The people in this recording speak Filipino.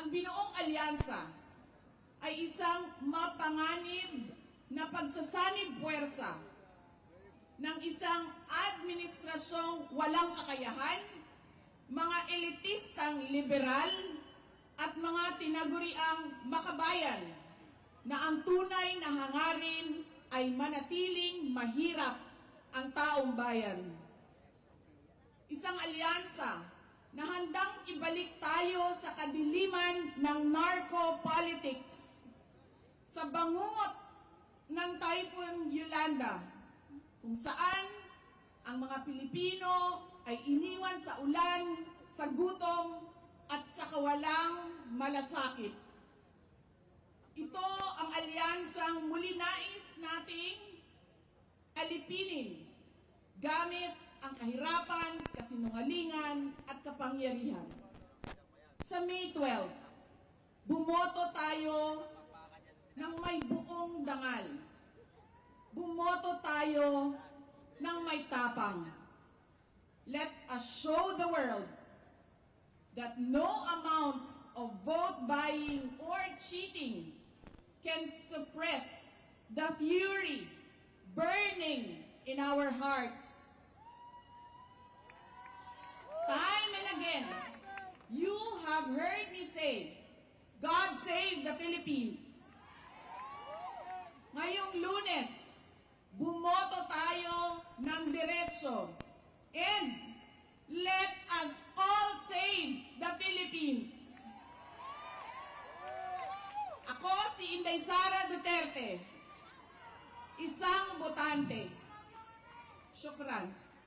Ang binuong alyansa ay isang mapanganib na pagsasanib puwersa ng isang administrasyong walang kakayahan, mga elitistang liberal, at mga tinaguriang makabayan na ang tunay na hangarin ay manatiling mahirap ang taong bayan. Isang alyansa na handang ibalik tayo sa kadiliman ng narco-politics sa bangungot ng Typhoon Yolanda kung saan ang mga Pilipino ay iniwan sa ulan, sa gutom, at sa kawalang malasakit. Ito ang alyansang muli nais nating alipinin gamit ang kahirapan, kasinungalingan, at kapangyarihan. Sa May 12, bumoto tayo ng may buong dangal. Bumoto tayo ng may tapang. Let us show the world that no amount of vote buying or cheating can suppress the fury burning in our hearts. Time and again, have heard me say, God save the Philippines. Ngayong lunes, bumoto tayo ng diretso. And let us all save the Philippines. Ako si Inday Sara Duterte, isang botante. Syukran.